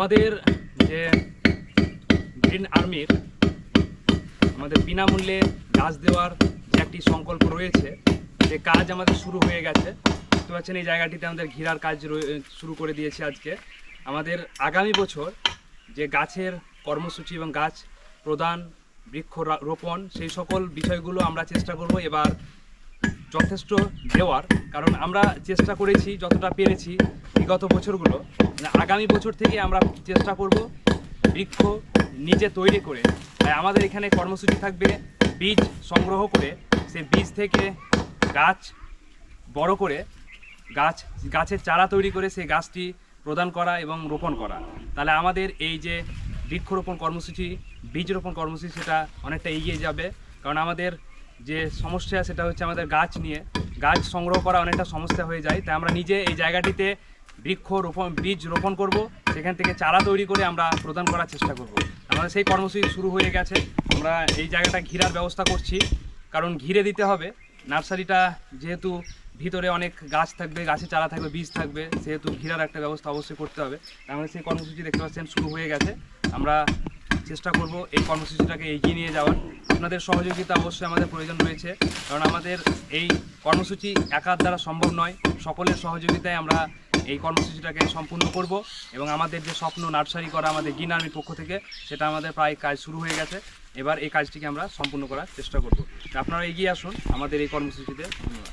আমাদের যে গ্রিন আর্মির আমাদের বিনামূল্যে গাছ দেওয়ার যে একটি সংকল্প রয়েছে, যে কাজ আমাদের শুরু হয়ে গেছে। দেখতে পাচ্ছেন এই জায়গাটিতে আমাদের ঘিরার কাজ শুরু করে দিয়েছে আজকে। আমাদের আগামী বছর যে গাছের কর্মসূচি এবং গাছ প্রদান বৃক্ষ রোপণ সেই সকল বিষয়গুলো আমরা চেষ্টা করব। এবার যথেষ্ট দেওয়ার, কারণ আমরা চেষ্টা করেছি যতটা পেরেছি বিগত বছরগুলো। মানে আগামী বছর থেকে আমরা চেষ্টা করব বৃক্ষ নিজে তৈরি করে। তাই আমাদের এখানে কর্মসূচি থাকবে বীজ সংগ্রহ করে। সেই বীজ থেকে গাছ বড় করে, গাছ, গাছের চারা তৈরি করে সেই গাছটি প্রদান করা এবং রোপণ করা। তাহলে আমাদের এই যে বৃক্ষরোপণ কর্মসূচি বীজ রোপণ কর্মসূচি, সেটা অনেকটা এগিয়ে যাবে। কারণ আমাদের যে সমস্যা, সেটা হচ্ছে আমাদের গাছ নিয়ে। গাছ সংগ্রহ করা অনেকটা সমস্যা হয়ে যায়, তাই আমরা নিজে এই জায়গাটিতে বৃক্ষ রোপণ, বীজ রোপণ করব। সেখান থেকে চারা তৈরি করে আমরা প্রদান করার চেষ্টা করব। আমাদের সেই কর্মসূচি শুরু হয়ে গেছে। আমরা এই জায়গাটা ঘিরার ব্যবস্থা করছি। কারণ ঘিরে দিতে হবে। নার্সারিটা যেহেতু ভিতরে অনেক গাছ থাকবে, গাছে চারা থাকবে, বীজ থাকবে, সেহেতু ঘিরার একটা ব্যবস্থা অবশ্যই করতে হবে। আমাদের সেই কর্মসূচি দেখতে পাচ্ছেন শুরু হয়ে গেছে। আমরা চেষ্টা করব এই কর্মসূচিটাকে এগিয়ে নিয়ে যাওয়ার। আপনাদের সহযোগিতা অবশ্যই আমাদের প্রয়োজন রয়েছে, কারণ আমাদের এই কর্মসূচি একার দ্বারা সম্ভব নয়। সকলের সহযোগিতায় আমরা এই কর্মসূচিটাকে সম্পূর্ণ করব এবং আমাদের যে স্বপ্ন নার্সারি করা আমাদের গ্রিন আর্মির পক্ষ থেকে, সেটা আমাদের প্রায় কাজ শুরু হয়ে গেছে। এবার এই কাজটিকে আমরা সম্পূর্ণ করার চেষ্টা করব। আপনারা এগিয়ে আসুন, আমাদের এই কর্মসূচিতে ধন্যবাদ।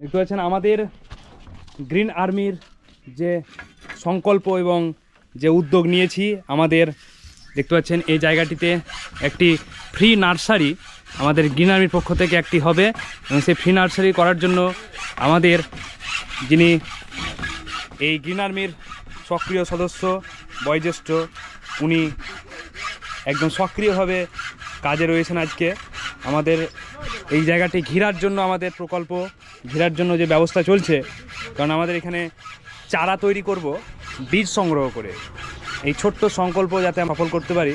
দেখতে পাচ্ছেন আমাদের গ্রিন আর্মির যে সংকল্প এবং যে উদ্যোগ নিয়েছি, আমাদের দেখতে পাচ্ছেন এই জায়গাটিতে একটি ফ্রি নার্সারি আমাদের গ্রিন আর্মির পক্ষ থেকে একটি হবে। এবং সেই ফ্রি নার্সারি করার জন্য আমাদের যিনি এই গ্রিন আর্মির সক্রিয় সদস্য, বয়োজ্যেষ্ঠ, উনি একদম সক্রিয়ভাবে কাজে রয়েছেন আজকে। আমাদের এই জায়গাটি ঘিরার জন্য আমাদের প্রকল্প, ঘিরার জন্য যে ব্যবস্থা চলছে, কারণ আমাদের এখানে চারা তৈরি করব, বীজ সংগ্রহ করে। এই ছোট্ট সংকল্প যাতে আমরা সফল করতে পারি।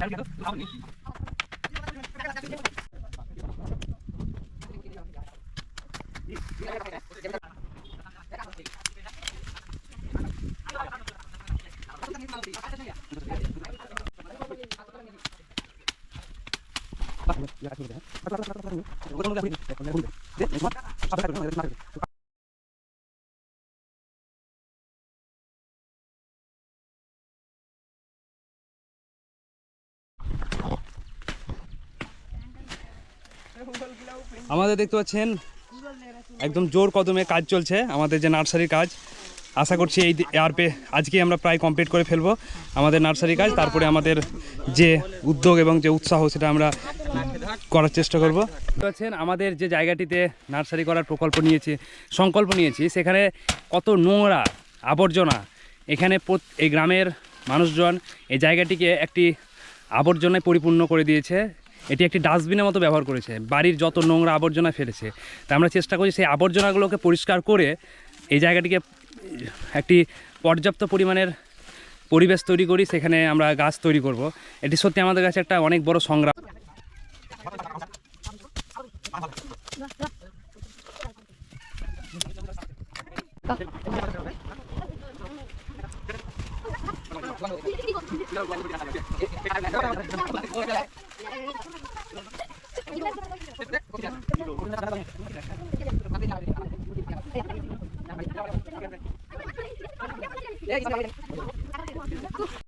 Halo, halo. আমাদের দেখতে পাচ্ছেন একদম জোর কদমে কাজ চলছে আমাদের যে নার্সারির কাজ। আশা করছি এই আর পে আজকে আমরা প্রায় কমপ্লিট করে ফেলব আমাদের নার্সারি কাজ, তারপরে আমাদের যে উদ্যোগ এবং যে উৎসাহ সেটা আমরা করার চেষ্টা করব। পাচ্ছেন আমাদের যে জায়গাটিতে নার্সারি করার প্রকল্প নিয়েছি, সংকল্প নিয়েছি, সেখানে কত নোংরা আবর্জনা, এখানে এই গ্রামের মানুষজন এই জায়গাটিকে একটি আবর্জনায় পরিপূর্ণ করে দিয়েছে। এটি একটি ডাস্টবিনের মতো ব্যবহার করেছে, বাড়ির যত নোংরা আবর্জনা ফেলেছে। তা আমরা চেষ্টা করছি সেই আবর্জনাগুলোকে পরিষ্কার করে এই জায়গাটিকে একটি পর্যাপ্ত পরিমাণের পরিবেশ তৈরি করি সেখানে আমরা গাছ তৈরি করব। এটি সত্যি আমাদের কাছে একটা অনেক বড় সংগ্রাম। Yeah, he's not